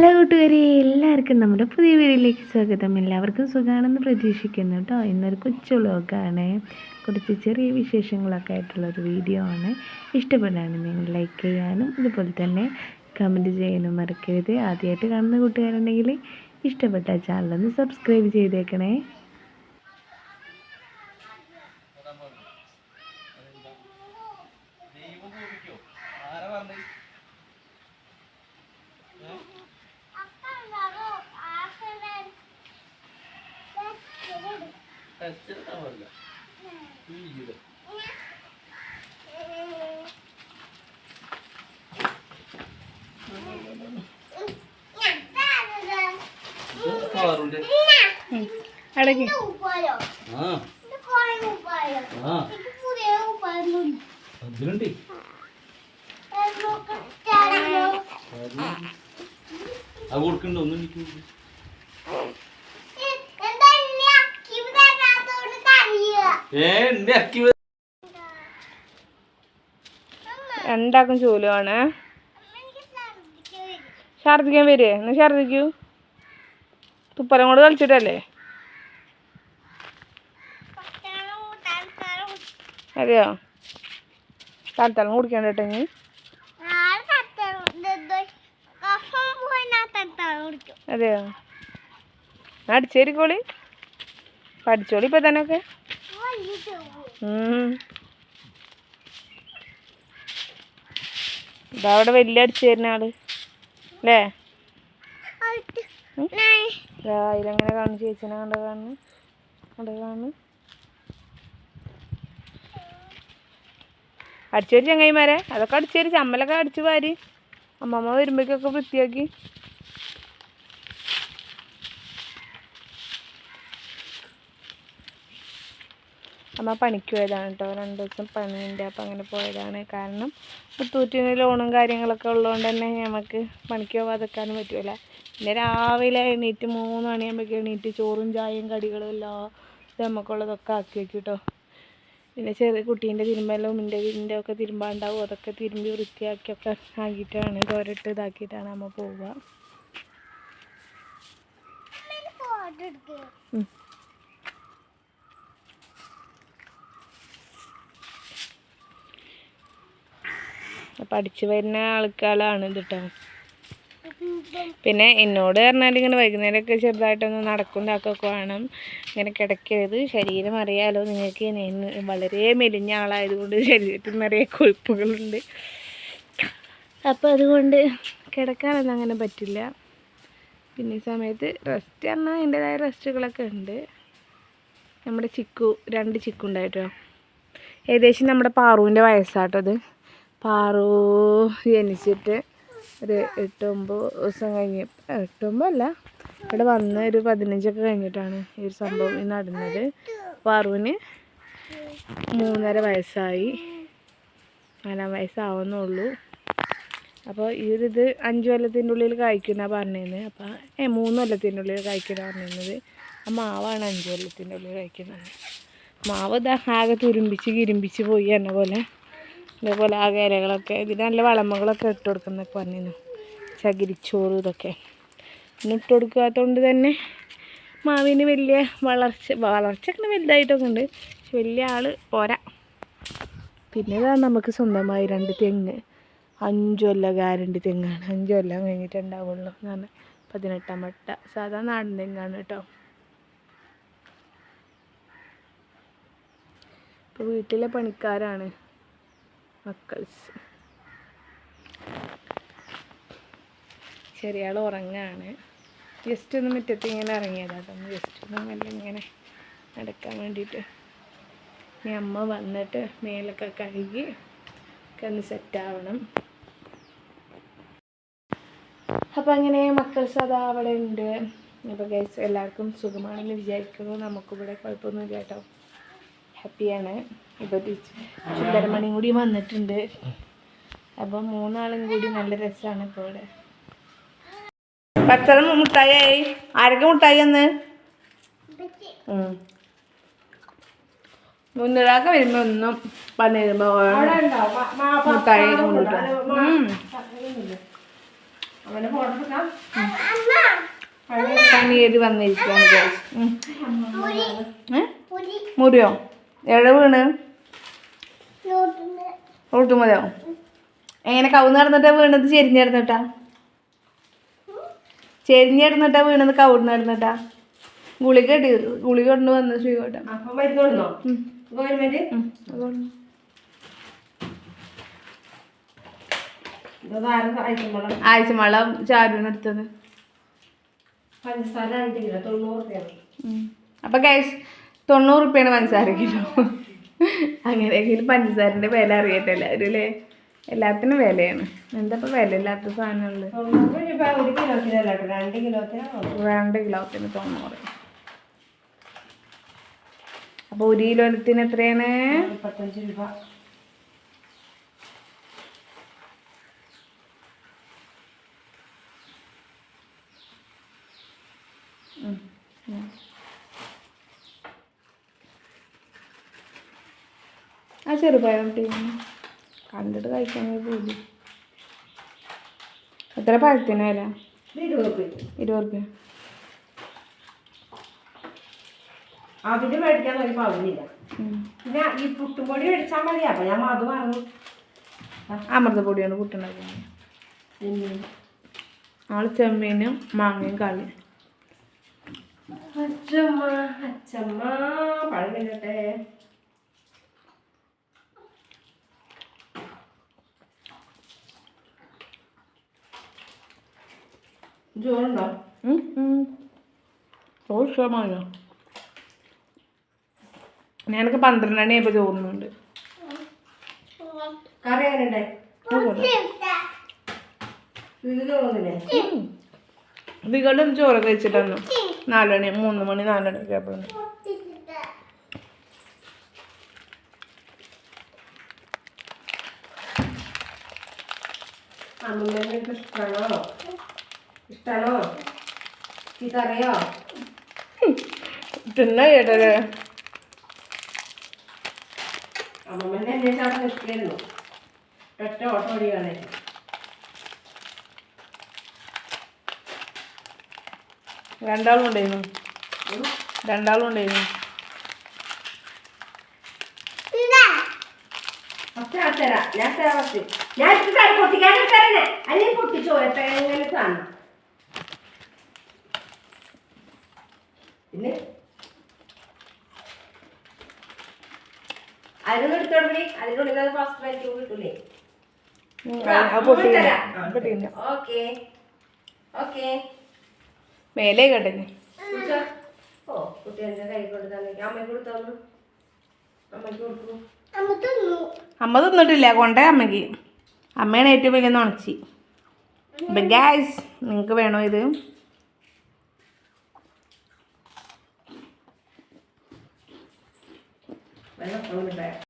Hello കൂട്ടുകാരെ എല്ലാവർക്കും നമ്മുടെ പുതിയ വീഡിയോയിലേക്ക് സ്വാഗതം. എല്ലാവർക്കും സുഖമാണെന്ന് പ്രതീക്ഷിക്കുന്നു കേട്ടോ. ഇന്നൊരു കൊച്ചു വ്ലോഗാണ് കുറച്ച് ചെറിയ വിശേഷങ്ങളൊക്കെ ആയിട്ടുള്ളൊരു വീഡിയോ ആണ്. ഇഷ്ടപ്പെടാണ് നിങ്ങൾ ലൈക്ക് ചെയ്യാനും അതുപോലെ തന്നെ കമന്റ് ചെയ്യാനും മറക്കരുത്. ആദ്യമായിട്ട് കാണുന്ന കൂട്ടുകാരുണ്ടെങ്കിൽ ഇഷ്ടപ്പെട്ട ചാനലൊന്ന് സബ്സ്ക്രൈബ് ചെയ്തേക്കണേ. അടങ്ങി അതിലുണ്ട്. അത് കൊടുക്കണ്ട ഒന്നും എനിക്ക് കൊടുക്ക്. ഏ എന്റെ അക്കി വ- രണ്ടാക്കും ചൂലുമാണ് ഛർദിക്കാൻ വരുമേ എന്നാ ഛർദിക്കൂ തുപ്പലം കൊണ്ട് കളിച്ചിട്ടല്ലേ അതെയോ? തണുത്തളം കുടിക്കണ്ട കേട്ടോ ഇനി. അതെയോ? അടിച്ചേരിക്കോളി. പഠിച്ചോളി ഇപ്പൊ തന്നെ ഒക്കെ ഇതാ അവിടെ വലിയ അടിച്ചു തരുന്ന ആൾ. അല്ലേ? അതിലെങ്ങനെ കാണും ചേച്ചിനെ കണ്ട കാണുന്നു. കണ്ട കാണുന്നു. വരും ചങ്ങായിമാരെ. അതൊക്കെ അടിച്ചേരി ചമ്മലൊക്കെ അടിച്ചു വാരി. അമ്മമ്മ വരുമ്പോഴേക്കൊക്കെ വൃത്തിയാക്കി. അമ്മ പണിക്ക് പോയതാണ് കേട്ടോ രണ്ട് ദിവസം പണിയുണ്ട്. അപ്പം അങ്ങനെ പോയതാണ്. കാരണം പുത്തൂറ്റിന് ലോണും കാര്യങ്ങളൊക്കെ ഉള്ളതുകൊണ്ട് തന്നെ നമുക്ക് പണിക്ക് പോകാതെക്കാനും പറ്റുമല്ല പിന്നെ രാവിലെ എണീറ്റ് മൂന്ന് മണിയാകുമ്പോഴേക്കും എണീറ്റ് ചോറും ചായയും കടികളും എല്ലാം നമുക്കുള്ളതൊക്കെ ആക്കി വെക്കും കേട്ടോ പിന്നെ ചെറിയ കുട്ടീന്റെ തിരുമ്പലും എന്റെ ഇതിന്റെ ഒക്കെ തിരുമ്പാണ്ടാവും. അതൊക്കെ തിരുമ്പി വൃത്തിയാക്കിയൊക്കെ ആക്കിയിട്ടാണ്. ദോരട്ട് ഇതാക്കിയിട്ടാണ് അമ്മ പോവുക. അടിച്ചു വരുന്ന ആൾക്കാരാണ് ഇത് കേട്ടോ പിന്നെ എന്നോട് പറഞ്ഞാൽ ഇങ്ങനെ വൈകുന്നേരമൊക്കെ ചെറുതായിട്ടൊന്ന് നടക്കുന്നതൊക്കെ വേണം. ഇങ്ങനെ കിടക്കരുത്. ശരീരം അറിയാലോ നിങ്ങൾക്ക് വളരെ മെലിഞ്ഞ ആളായതുകൊണ്ട് ശരീരത്തിൽ നിറയെ കൊഴുപ്പുകളുണ്ട്. അപ്പോൾ അതുകൊണ്ട് കിടക്കാനൊന്നും അങ്ങനെ പറ്റില്ല. പിന്നെ ഈ സമയത്ത് റെസ്റ്റ് പറഞ്ഞാൽ അതിന്റെതായ റെസ്റ്റുകളൊക്കെ ഉണ്ട്. നമ്മുടെ ചിക്കു രണ്ട് ചിക്കു ഉണ്ടായിട്ടോ ഏകദേശം നമ്മുടെ പാറുവിന്റെ വയസ്സാട്ടത് പാറു ജനിച്ചിട്ട് ഒരു എട്ട് ഒമ്പത് ദിവസം കഴിഞ്ഞ് എട്ട് അല്ല ഇവിടെ വന്ന് ഒരു പതിനഞ്ചൊക്കെ കഴിഞ്ഞിട്ടാണ് ഈ ഒരു സംഭവം നടന്നത്. പാറുവിന് മൂന്നര വയസ്സായി. നാലാം വയസ്സാവുന്നുള്ളൂ. അപ്പോൾ ഈ ഒരു ഇത് അഞ്ച് കൊല്ലത്തിന്റെ ഉള്ളിൽ കായ്ക്കുന്ന പറഞ്ഞിരുന്നത്. അപ്പോൾ ഏ മൂന്ന് കൊല്ലത്തിന്റെ ഉള്ളിൽ കായ്ക്കുന്ന പറഞ്ഞിരുന്നത്. ആ മാവാണ് അഞ്ച് കൊല്ലത്തിന്റെ ഉള്ളിൽ കഴിക്കുന്നത് മാവ് ഇതാ ആകെ തുരുമ്പിച്ച് കിരുമ്പിച്ച് പോയി എന്ന പോലെ. ഇതേപോലെ ആ ഇലകളൊക്കെ ഇതിന് നല്ല വളമകളൊക്കെ ഇട്ട് കൊടുക്കുന്നൊക്കെ പറഞ്ഞിരുന്നു. ചകിരിച്ചോറ് ഇതൊക്കെ. ഒന്നും ഇട്ട് കൊടുക്കാത്തതുകൊണ്ട് തന്നെ മാവിന് വലിയ വളർച്ച വളർച്ചയൊക്കെ വലുതായിട്ടൊക്കെ ഉണ്ട്. പക്ഷെ വലിയ ആൾ പോരാ. പിന്നെ ഇതാണ് നമുക്ക് സ്വന്തമായി രണ്ട് തെങ്ങ്. അഞ്ചു കൊല്ലം ഗ്യാരണ്ടി തെങ്ങാണ്. അഞ്ചു കൊല്ലം കഴിഞ്ഞിട്ടുണ്ടാവുള്ളൂ എന്ന് പറഞ്ഞാൽ പതിനെട്ടാം വട്ട. സാധാ നാടൻ തെങ്ങാണ് കേട്ടോ. ഇപ്പോൾ വീട്ടിലെ പണിക്കാരാണ്. മക്കൾസ്. ചെറിയ ഉറങ്ങാണ്. ജസ്റ്റ് ഒന്ന് മുറ്റത്ത് ഇങ്ങനെ ഇറങ്ങിയതാ. ഒന്ന് ജസ്റ്റ് ഒന്ന് നല്ല ഇങ്ങനെ നടക്കാൻ വേണ്ടിയിട്ട് ഇനി അമ്മ വന്നിട്ട് മേലൊക്കെ കഴുകി ഒക്കെ ഒന്ന് സെറ്റാവണം അപ്പോൾ അങ്ങനെ മക്കൾസ് അതാ അവിടെ ഉണ്ട്. അപ്പോൾ ഗൈസ് എല്ലാവർക്കും സുഖമാണെന്ന് വിചാരിക്കുന്നു. നമുക്കിവിടെ കുഴപ്പമൊന്നുമില്ല കേട്ടോ. ഹാപ്പിയാണ് ഇപ്പോൾ സുന്ദരമണിയും കൂടി വന്നിട്ടുണ്ട്. അപ്പോൾ മൂന്നാളും കൂടി നല്ല രസമാണ് ഇപ്പോൾ ഇവിടെ. പച്ചറ മുട്ടായി. ആരൊക്കെ മുട്ടായി എന്ന് മുന്നൊരാൾക്ക് വരുമ്പോൾ ഒന്നും പന്നിരുമ്പോ മുട്ടായി പനിയേരി. ഏ? മുറിയോ? എവിടെ വീണ്? റോട്ടുമലയോ എങ്ങനെ കവുന്ന് നടന്നിട്ടാ വീണത്? ചെരിഞ്ഞിരുന്നിട്ടാ? ചെരിഞ്ഞിരുന്നിട്ടാ വീണത് കവുന്ന് നടന്നിട്ടാ? ഗുളിക ഇട്ട് ഗുളിക കൊണ്ട് വന്ന് ശ്രീകോട്ടം അപ്പം മരുന്ന് കൊണ്ടുവന്നോ ഗവൺമെന്റ്? ഇതാരും അയക്കുമ്പോഴും ആഴ്ചമളം ചാരുവിനെടുത്തത് പഞ്ചസാര രണ്ട് കിലോ തൊണ്ണൂറ് രൂപയാണ് അപ്പൊ ഗൈസ് തൊണ്ണൂറ് റുപ്യാണ് പഞ്ചസാര കിലോ. അങ്ങനെയെങ്കിലും പഞ്ചസാരന്റെ വില അറിയട്ടെ എല്ലാവരും അല്ലേ എല്ലാത്തിനും വിലയാണ്. എന്താ ഇപ്പൊ വില ഇല്ലാത്ത കേട്ടോ രണ്ട് കിലോത്തിന് തൊണ്ണൂറ്. അപ്പൊ ഒരു കിലോത്തിന് എത്രയാണ്? മുപ്പത്തഞ്ച് രൂപ ചെറുപഴം ടീം കണ്ടിട്ട് കഴിക്കാൻ പോയി എത്ര പഴത്തിന് വില? ഇരുപത് രൂപ ഇരുപത് റുപ്യ. അതിന് മേടിക്കാൻ ഒരു പകുതിയില്ല പിന്നെ ഈ പുട്ടും പൊടി മേടിച്ചാൽ മതി. അപ്പം ഞാൻ അത് പറഞ്ഞു. അമൃതപ്പൊടിയാണ് പുട്ടുണ്ടാക്കുന്നത് ആൾ ചെമ്മീനും മാങ്ങയും കളി അച്ചമ്മ അച്ചമ്മ പഴം തിന്നട്ടെ. ചോറുണ്ടോ? ഇഷ്ടമായോ ഞാനൊക്കെ പന്ത്രണ്ട് മണിയായപ്പോൾ ചോറുന്നുണ്ട്. കറി എങ്ങനെ ഇത് തോന്നുന്നില്ലേ? വികളുടെ ചോറൊക്കെ കഴിച്ചിട്ടന്നു നാല് മണി മൂന്ന് മണി നാല് ഒക്കെ ആയപ്പോഴാണ്. അമ്മമ്മേനെ ഇഷ്ടമാണോ? ഇഷ്ടമാണോ ഇതറിയോ? തിന്നാ ചേട്ടല്ലേ അമ്മമ്മേനെ അന്വേഷിച്ച് അവിടെ നിൽക്കായിരുന്നു ഒറ്റ ഓട്ടം ഓടിയാണ് രണ്ടാളും ഉണ്ടായിരുന്നു രണ്ടാളും ഉണ്ടായിരുന്നു ഞാൻ തരാം ഞാൻ തരാം ഞാൻ തരാം. പൊട്ടിക്കാൻ തരണേ അല്ലെങ്കിൽ പൊട്ടിച്ചോ? എത്ര എങ്ങനെ കാണണം പിന്നെ അതിനൊന്നും എടുത്തോണ്ടി അതിനുള്ളിൽ അത് ഫസ്റ്റ് വാല്യൂ കിട്ടൂലേ. ഓക്കെ. ഓക്കെ. മേലെ കേട്ടെ ഓ കൈ തന്നെ അമ്മയ്ക്ക് കൊടുത്തോളൂ അമ്മയ്ക്ക് കൊടുക്കൂ. അമ്മ തിന്നിട്ടില്ല കൊണ്ടേ അമ്മയ്ക്ക്. അമ്മയാണ് ഏറ്റവും വലിയ നുണച്ചി. അപ്പം ഗ്യാസ് നിങ്ങൾക്ക് വേണോ ഇത്? വെള്ളം